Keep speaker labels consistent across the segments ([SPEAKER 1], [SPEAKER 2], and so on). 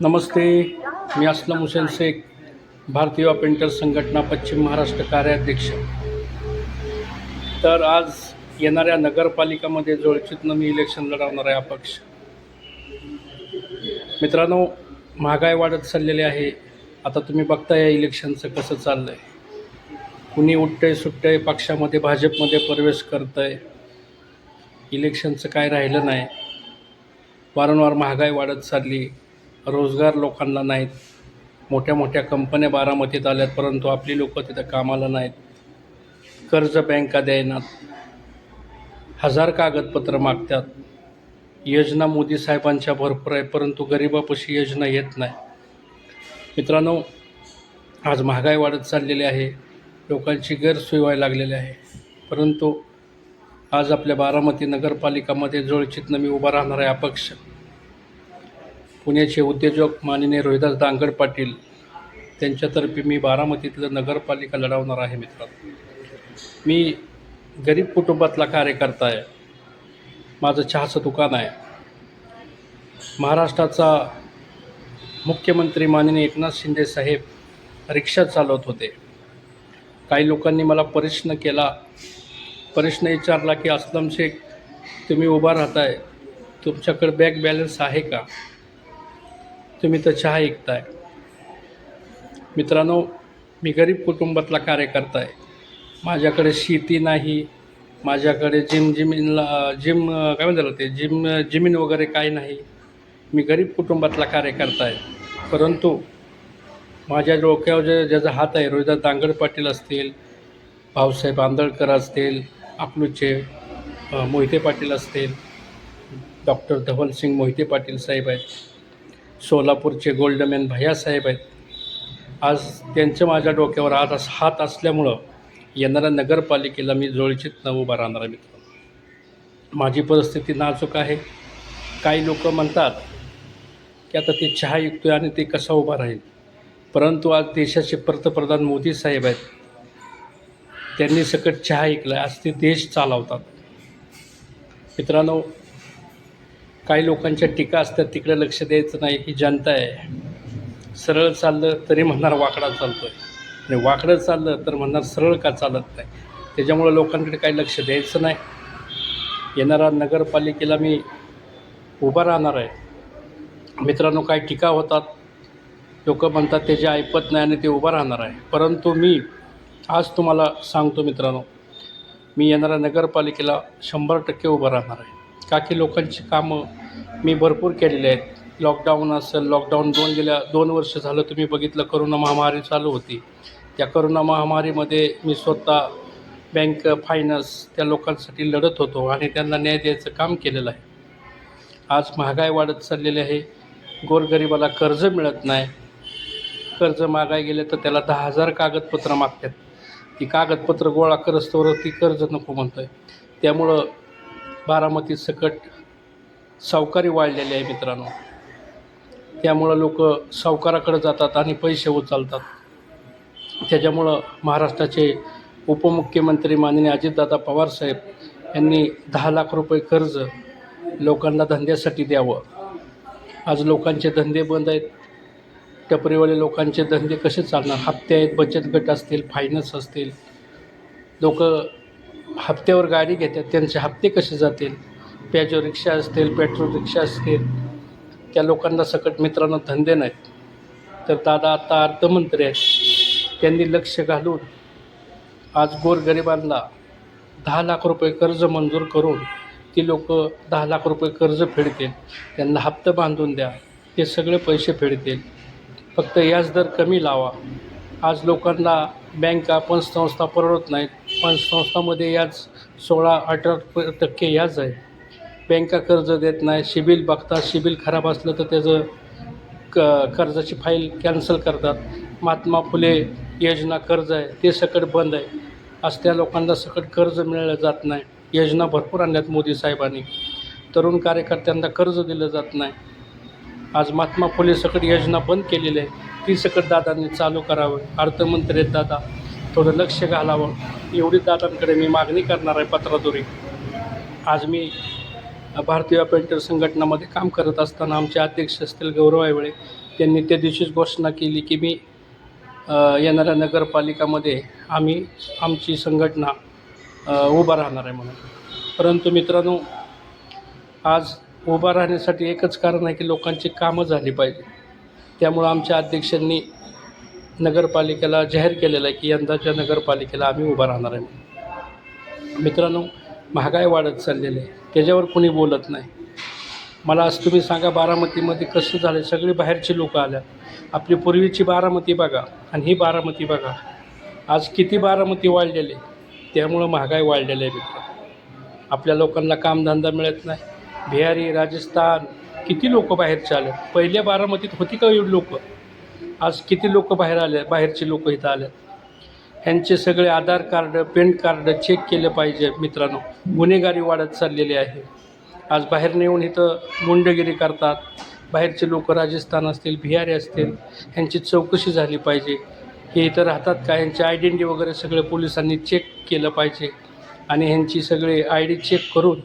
[SPEAKER 1] नमस्ते मी असलम हुसेन शेख भारतीय पेंटर संघटना पश्चिम महाराष्ट्र कार्याध्यक्ष. तर आज येणाऱ्या नगरपालिकामध्ये जोळचितनं मी इलेक्शन लढवणार आहे अपक्ष. मित्रांनो महागाई वाढत चाललेली आहे. आता तुम्ही बघता या इलेक्शनचं कसं चाललं आहे कुणी उठतंय सुटतंय पक्षामध्ये भाजपमध्ये प्रवेश करतं आहे इलेक्शनचं काय राहिलं नाही. वारंवार महागाई वाढत चालली. रोजगार लोकांना नाहीत. मोठ्या मोठ्या कंपन्या बारामतीत आल्यात परंतु आपली लोकं तिथं कामाला नाहीत. कर्ज बँका द्यायनात. हजार कागदपत्र मागतात. योजना मोदी साहेबांच्या भरपूर आहे परंतु गरिबापाशी योजना येत नाही. मित्रांनो आज महागाई वाढत चाललेली आहे. लोकांची गैरसोय व्हायला लागलेली आहे. परंतु आज आपल्या बारामती नगरपालिकामध्ये जोळचीतनं मी उभा राहणार आहे अपक्ष. पुण्याचे उद्योजक माननीय रोहिदास दांगड पाटील त्यांच्यातर्फे मी बारामतीतलं नगरपालिका लढवणार आहे मित्रांनो. मी गरीब कुटुंबातला कार्यकर्ता आहे. माझं चहाचं दुकान आहे. महाराष्ट्राचा मुख्यमंत्री माननीय एकनाथ शिंदे साहेब रिक्षा चालवत होते. काही लोकांनी मला प्रश्न केला. प्रश्न विचारला की असलम शेख तुम्ही उभा राहताय. तुमच्याकडे बॅग बॅलन्स आहे का? तुम्ही तर चहा ऐकताय. मित्रांनो मी गरीब कुटुंबातला कार्यकर्ता आहे. माझ्याकडे शेती नाही माझ्याकडे जिम जिमीनला जिम काय म्हणतात ते जिम जिमीन वगैरे काही नाही. मी गरीब कुटुंबातला कार्यकर्ता आहे. परंतु माझ्या डोक्यावर जे ज्याचा हात आहे रोहिदास दांगड पाटील असतील भाऊसाहेब आंदळकर असतील अकलूजचे मोहिते पाटील असतील डॉक्टर धवलसिंग मोहिते पाटील साहेब आहेत. सोलापूरचे गोल्डमॅन भैयासाहेब आहेत. आज त्यांचं माझ्या डोक्यावर आज अस- हात असल्यामुळं येणाऱ्या नगरपालिकेला मी जोळचीत न उभा राहणार आहे माझी परिस्थिती नाजूक आहे. काही लोक म्हणतात की आता ते चहा विकतोय आणि ते कसा उभा राहील? परंतु आज देशाचे पंतप्रधान मोदी साहेब आहेत. त्यांनी सकट चहा ऐकला आज ते देश चालवतात. मित्रांनो काही लोकांच्या टीका असतात तिकडे लक्ष द्यायचं नाही ही जनता आहे. सरळ चाललं तरी म्हणणार वाकडा चालतो आहे आणि वाकडं चाललं तर म्हणणार सरळ का चालत नाही? त्याच्यामुळं लोकांकडे काही लक्ष द्यायचं नाही. येणारा नगरपालिकेला मी उभा राहणार आहे. मित्रांनो काही टीका होतात. लोक म्हणतात त्याचे ऐपत नाही आणि ते उभं राहणार आहे. परंतु मी आज तुम्हाला सांगतो मित्रांनो मी येणाऱ्या नगरपालिकेला शंभर टक्के उभं राहणार आहे. का की लोकांची कामं मी भरपूर केलेले आहेत. लॉकडाऊन असेल लॉकडाऊन दोन गेल्या दोन वर्ष झालं तुम्ही बघितलं करोना महामारी चालू होती. त्या करोना महामारीमध्ये मी स्वतः बँक फायनान्स त्या लोकांसाठी लढत होतो आणि त्यांना न्याय द्यायचं काम केलेलं आहे. आज महागाई वाढत चाललेली आहे. गोरगरिबाला कर्ज मिळत नाही. कर्ज मागाय गेले तर त्याला दहा हजार कागदपत्रं मागतात. ती कागदपत्र गोळा करस्तोवर ती कर्ज नको म्हणतोय. त्यामुळं बारामती सकट सावकारी वाढलेली आहे मित्रांनो. त्यामुळं लोक सावकाराकडे जातात आणि पैसे उचलतात. त्याच्यामुळं महाराष्ट्राचे उपमुख्यमंत्री माननीय अजितदादा पवारसाहेब यांनी दहा लाख रुपये कर्ज लोकांना धंद्यासाठी द्यावं. आज लोकांचे धंदे बंद आहेत. टपरीवाले लोकांचे धंदे कसे चालणार? हप्ते आहेत बचत गट असतील फायनान्स असतील. लोक हप्त्यावर गाडी घेतात त्यांचे हप्ते कसे जातील? पॅजो रिक्षा असतील पेट्रोल रिक्षा असतील त्या लोकांना सकट मित्रांनो धंदे नाहीत. तर दादा आता अर्थमंत्री आहेत. त्यांनी लक्ष घालून आज गोरगरिबांना दहा लाख रुपये कर्ज मंजूर करून ती लोक दहा लाख रुपये कर्ज फेडतील. त्यांना हप्ता बांधून द्या. ते सगळे पैसे फेडतील. फक्त व्याजदर कमी लावा. आज लोकांना बँका पणसंस्था परवडत नाहीत. पण संस्थामध्ये याच सोळा अठरा टक्के याच आहे. बँका कर्ज देत नाही सिबिल बघतात सिबिल खराब असलं तर त्याचं क कर्जाची फाईल कॅन्सल करतात. महात्मा फुले योजना कर्ज आहे ते सकट बंद आहे. आज त्या लोकांना सकट कर्ज मिळलं जात नाही. योजना भरपूर आणल्यात मोदी साहेबांनी. तरुण कार्यकर्त्यांना कर्ज दिलं जात नाही. आज महात्मा फुले सकट योजना बंद केलेली आहे. ती सकट दादांनी चालू करावं. अर्थमंत्री आहेत दादा. थोडं लक्ष घालावं. एवढी दादांकडे मी मागणी करणार आहे पत्राद्वारे. आज मी भारतीय पेंटर संघटनामध्ये काम करत असताना आमचे अध्यक्ष असतील गौरव आयवळे त्यांनी त्या दिवशीच घोषणा केली की मी येणाऱ्या नगरपालिकामध्ये आम्ही आमची संघटना उभा राहणार आहे म्हणून. परंतु मित्रांनो आज उभा राहण्यासाठी एकच कारण आहे की लोकांची कामं झाली पाहिजे. त्यामुळं आमच्या अध्यक्षांनी नगरपालिकेला जाहीर केलेलं आहे की यंदाच्या नगरपालिकेला आम्ही उभा राहणार आहे. मित्रांनो महागाई वाढत चाललेली आहे. त्याच्यावर कुणी बोलत नाही. मला आज तुम्ही सांगा बारामतीमध्ये कसं झालं सगळे बाहेरचे लोक आल्या. आपली पूर्वीची बारामती बघा आणि ही बारामती बघा. आज किती बारामती वाढलेले त्यामुळं महागाई वाढलेली आहे मित्र आपल्या लोकांना कामधंदा मिळत नाही. बिहारी राजस्थान किती लोक बाहेरचे आले? पहिल्या बारामतीत होती का एवढी लोक? आज किती लोक बाहेर आले बाहेरचे लोक इथं आले? ह्यांचे सगळे Aadhaar card pan card check केले पाहिजे मित्रांनो. गुन्हेगारी वाढत चाललेली आहे. आज बाहेर नेऊन इथं गुंडगिरी करतात. बाहेरचे लोक राजस्थान असतील बिहारी असतील ह्यांची चौकशी झाली पाहिजे. हे इथं राहतात का? ह्यांची आयडेंटिटी वगैरे सगळे पोलिसांनी चेक केलं पाहिजे. आणि ह्यांची सगळे आय डी चेक करून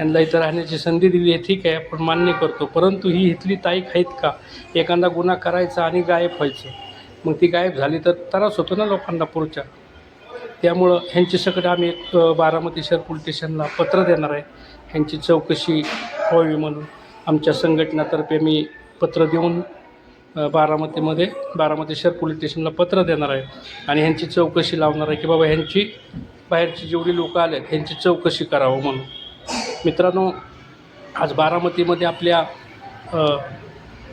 [SPEAKER 1] यांना इथं राहण्याची संधी दिली आहे ठीक आहे आपण मान्य करतो. परंतु ही इथली ताईक आहेत का? एखादा गुन्हा करायचा आणि गायब व्हायचं. मग ती गायब झाली तर त्रास होतो ना लोकांना पुढच्या. त्यामुळं ह्यांची सगळं आम्ही एक बारामती शहर पोलीस स्टेशनला पत्र देणार आहे. ह्यांची चौकशी व्हावी म्हणून आमच्या संघटनातर्फे मी पत्र देऊन बारामतीमध्ये बारामती शहर पोलीस स्टेशनला पत्र देणार आहे. आणि ह्यांची चौकशी लावणार आहे की बाबा ह्यांची बाहेरची जेवढी लोकं आले आहेत ह्यांची चौकशी करावं म्हणून. मित्रांनो आज बारामतीमध्ये आपल्या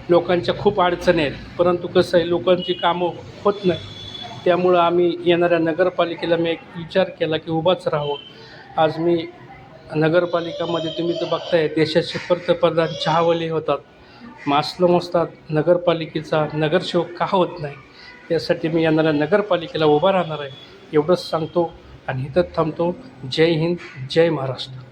[SPEAKER 1] लोकांच्या खूप अडचणी आहेत. परंतु कसं आहे लोकांची कामं होत नाही. त्यामुळं आम्ही येणाऱ्या नगरपालिकेला मी एक विचार केला की उभाच राहावं. आज मी नगरपालिकामध्ये तुम्ही तर बघताय देशाचे पंतप्रधान चहावले होतात. मास्लम असतात नगरपालिकेचा नगरसेवक का होत नाही? त्यासाठी मी येणाऱ्या नगरपालिकेला उभा राहणार आहे. एवढंच सांगतो आणि इथंच थांबतो. जय हिंद जय महाराष्ट्र.